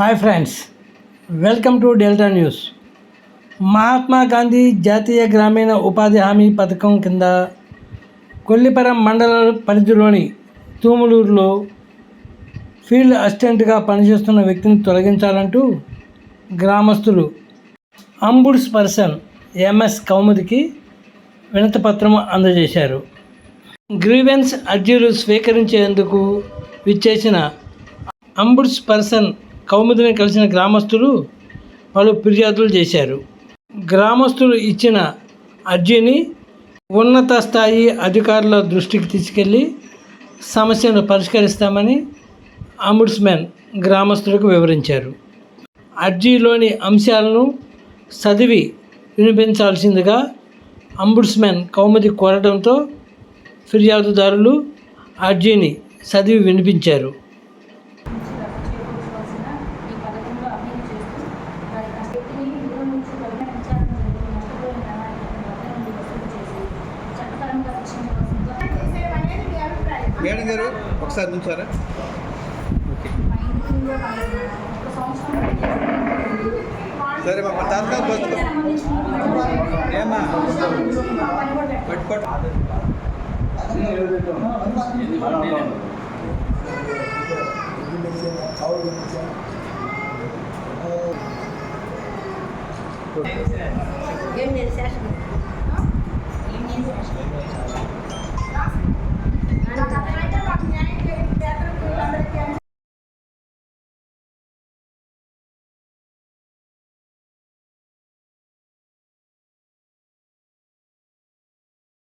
Hi friends welcome to Delta news. Mahatma Gandhi జాతీయ గ్రామీణ ఉపాధి హామీ పథకం కింద కొల్లిపరం మండల పరిధిలోని తూములూరులో ఫీల్డ్ అసిస్టెంట్గా పనిచేస్తున్న వ్యక్తిని తొలగించాలంటూ గ్రామస్తులు అంబుడ్స్ పర్సన్ ఎంఎస్ కౌముదికి వినతిపత్రం అందజేశారు. గ్రీవెన్స్ అర్జీలు స్వీకరించేందుకు విచ్చేసిన అంబుడ్స్ పర్సన్ కౌముదిని కలిసిన గ్రామస్తులు పలు ఫిర్యాదులు చేశారు. గ్రామస్తులు ఇచ్చిన అర్జీని ఉన్నత స్థాయి అధికారుల దృష్టికి తీసుకెళ్ళి సమస్యను పరిష్కరిస్తామని అంబుడ్స్మెన్ గ్రామస్తులకు వివరించారు. అర్జీలోని అంశాలను చదివి వినిపించాల్సిందిగా అంబుడ్స్మెన్ కౌముది కోరడంతో ఫిర్యాదుదారులు అర్జీని చదివి వినిపించారు. మేడం గారు ఒకసారి నుంచారా? మా సరే మా తాతగారు బస్సు ఏమ్మా? ఏం లేదు శాసనం ఏం లేదు శాసనం